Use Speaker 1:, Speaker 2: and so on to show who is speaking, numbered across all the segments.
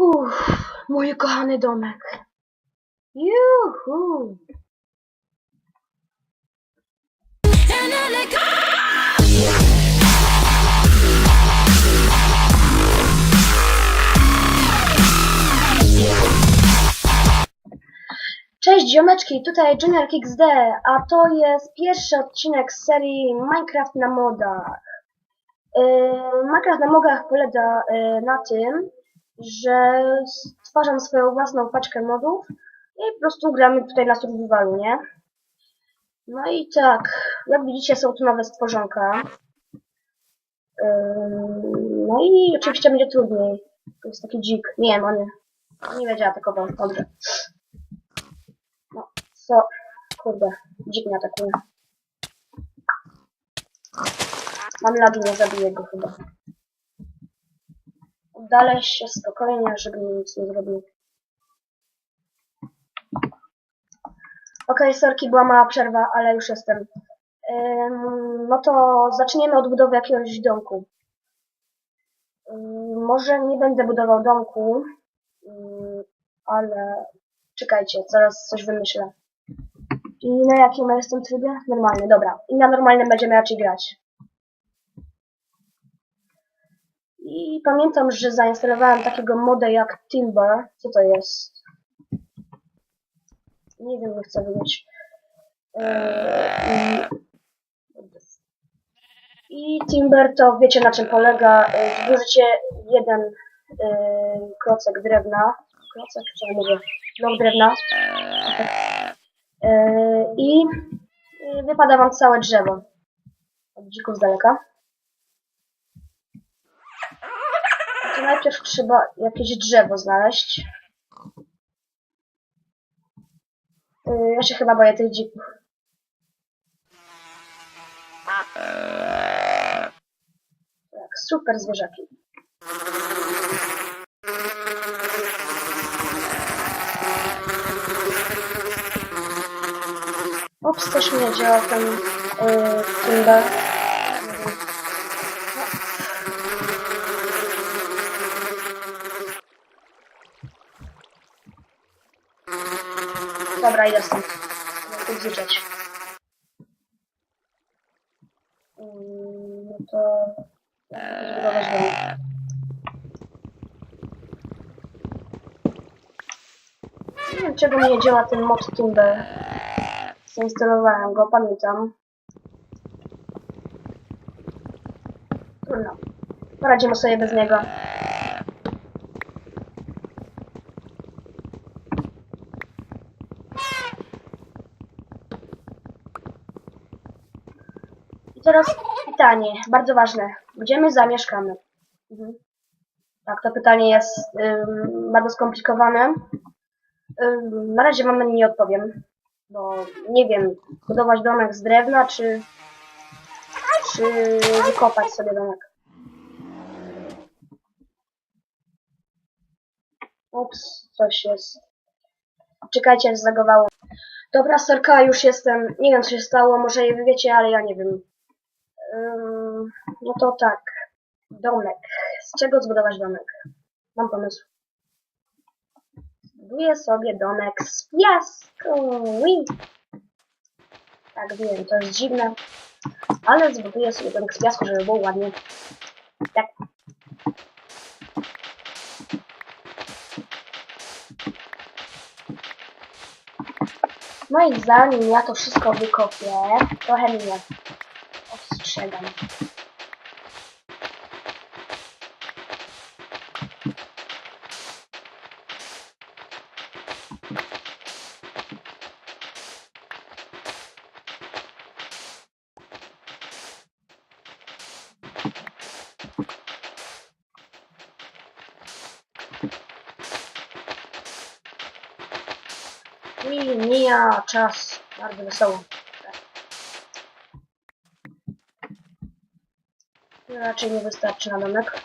Speaker 1: Uff, mój kochany domek. Juhu. Cześć ziomeczki, tutaj Junior XD, a to jest pierwszy odcinek z serii Minecraft na modach. Yy, Minecraft na modach polega yy, na tym, że stwarzam swoją własną paczkę modów i po prostu gramy tutaj na survivalu, nie? No i tak, jak widzicie są tu nowe stworzonka. No i oczywiście będzie trudniej. To jest taki dzik. Nie wiem, on nie, nie będzie atakował. Dobrze. No, co? Kurde, dzik mnie atakuje. Mam lagi, nie zabiję go chyba. Oddalę się spokojnie, żeby nic nie zrobił. Okej, sorki, była mała przerwa, ale już jestem. No to zaczniemy od budowy jakiegoś domku. Może nie będę budował domku, ale czekajcie, zaraz coś wymyślę. I na jakim ja jestem trybie? Normalny, dobra. I na normalnym będziemy raczej grać. I pamiętam, że zainstalowałem takiego moda jak Timber. Co to jest? Nie wiem, nie chcę wiedzieć. Eee, I, Timber to wiecie na czym polega. Eee, Zburzycie jeden eee, klocek drewna. Klocek, co ja mówię? Blok drewna. Eee, i wypada wam całe drzewo. Od dzików z daleka. To najpierw trzeba jakieś drzewo znaleźć. Yy, Ja się chyba boję tych dzików. Tak, super zwierzaki. Ops, też nie działa ten yy. Dobra, jestem. Mogę tu bzyczeć. Mm, No to... zbudować dom? Nie wiem, czego nie działa ten mod Timber. Zainstalowałem go, pamiętam. Trudno. Poradzimy sobie bez niego. I teraz pytanie, bardzo ważne. Gdzie my zamieszkamy? Mhm. Tak, to pytanie jest ym, bardzo skomplikowane. Ym, na razie na nie odpowiem, bo nie wiem, budować domek z drewna, czy, czy wykopać sobie domek. Ups, coś jest. Czekajcie, zlagowało. Dobra, Sorka, już jestem. Nie wiem, co się stało, może je wiecie, ale ja nie wiem. No to tak. Domek. Z czego zbudować domek? Mam pomysł. Zbuduję sobie domek z piasku. Tak, wiem, to jest dziwne. Ale zbuduję sobie domek z piasku, żeby było ładnie. Tak. No i zanim ja to wszystko wykopię, trochę mnie ostrzegam. I mija czas bardzo wesoło. Raczej nie wystarczy na domek.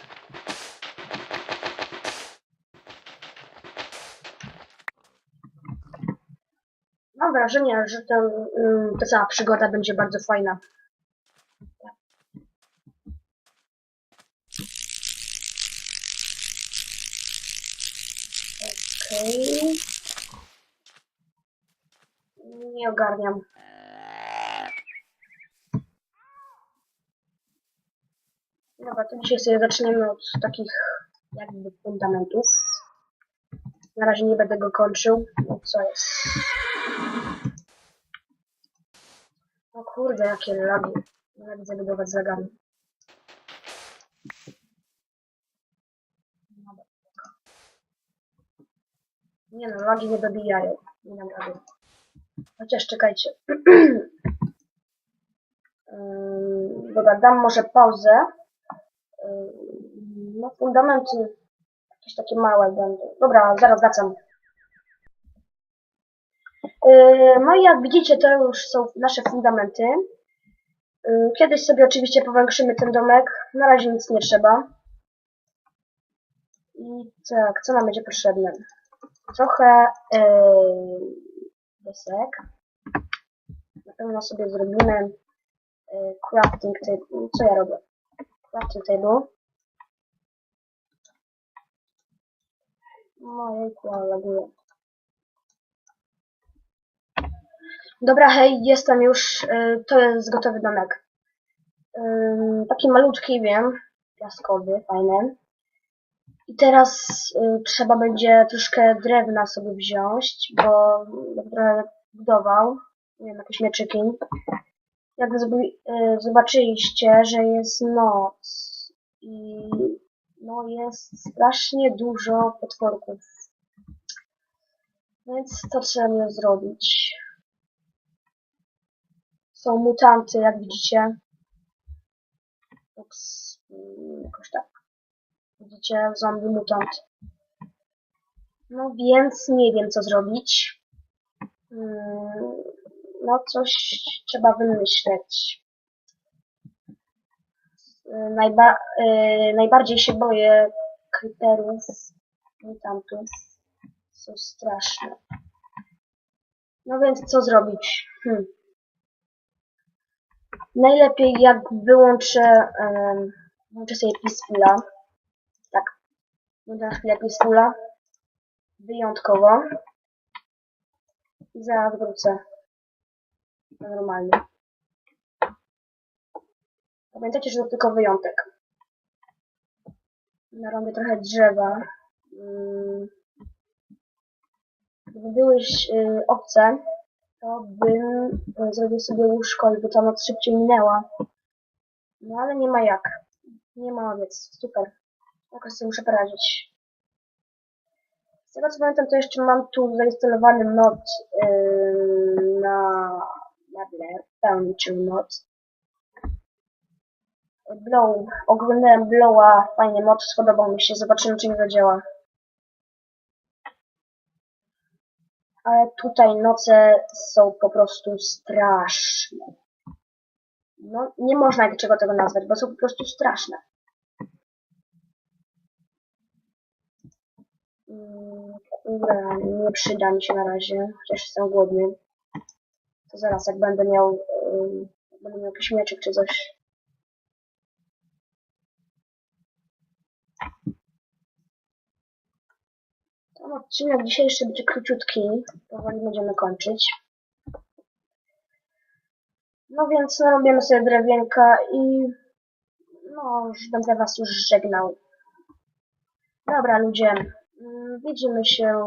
Speaker 1: Mam wrażenie, że ten, ta cała przygoda będzie bardzo fajna. Okej. Nie ogarniam. Dobra, to dzisiaj sobie zaczniemy od takich jakby fundamentów. Na razie nie będę go kończył. No co jest? O kurde, jakie lagi. Nienawidzę budować z. Nie no, lagi nie dobijają. Nie rady. Chociaż czekajcie. Dobra, dam może pauzę. Ym, No, fundamenty jakieś takie małe będą. Dobra, zaraz wracam. Yy, No i jak widzicie, to już są nasze fundamenty. Yy, Kiedyś sobie oczywiście powiększymy ten domek. Na razie nic nie trzeba. I tak, co nam będzie potrzebne? Trochę yy, desek. Na pewno sobie zrobimy yy, crafting. Co ja robię? No jejku, ale laguję. Dobra, hej, jestem już. y, to jest gotowy domek. Ym, taki malutki, wiem. Piaskowy, fajny. I teraz y, trzeba będzie troszkę drewna sobie wziąć, bo będę budował. Nie wiem, jakieś mieczyki. Jak y, zobaczyliście, że jest noc i no jest strasznie dużo potworków. Więc co trzeba zrobić? Są mutanty, jak widzicie. Ups, jakoś tak. Widzicie, zombie mutant. No więc nie wiem co zrobić. Mm, No coś trzeba wymyśleć. Y, Najba y, najbardziej się boję creeperów, mutantów. Są straszne. No więc co zrobić? Hmm. Najlepiej jak wyłączę, um, włączę sobie Peacefula. Tak. Włączę na chwilę Peacefula. Wyjątkowo. I zaraz wrócę. Na normalnie. Pamiętajcie, że to tylko wyjątek. Narobię trochę drzewa. Mm. Gdyby były y, obce, to bym y, zrobił sobie łóżko i ta noc szybciej minęła. No ale nie ma jak. Nie ma, więc super. Jakoś sobie muszę poradzić. Z tego co pamiętam, to jeszcze mam tu zainstalowany mod yy, na Nadler, czy mod. Blow, oglądałem Blowa, fajny mod, spodobał mi się, zobaczymy czy mi zadziała. Ale tutaj noce są po prostu straszne. No, nie można niczego tego nazwać, bo są po prostu straszne. Mm, Kurde, nie przyda mi się na razie, chociaż jestem głodny. To zaraz, jak będę miał, jak będę miał jakiś mieczyk czy coś. Ten odcinek dzisiejszy będzie króciutki, powoli będziemy kończyć. No więc narobimy sobie drewienka i no, już będę was już żegnał. Dobra ludzie, mm, widzimy się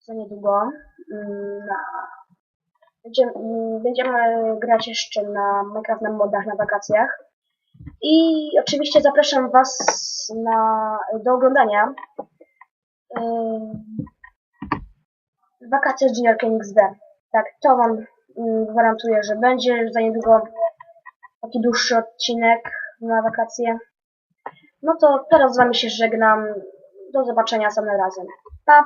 Speaker 1: za niedługo. Mm, Na... Będziemy, mm, będziemy grać jeszcze na Minecraft na modach na wakacjach. I oczywiście zapraszam was na, do oglądania Ym, wakacje z Junior XD. Tak, to wam ym, gwarantuję, że będzie za niedługo taki dłuższy odcinek na wakacje. No to teraz z wami się żegnam. Do zobaczenia samym razem. Pa!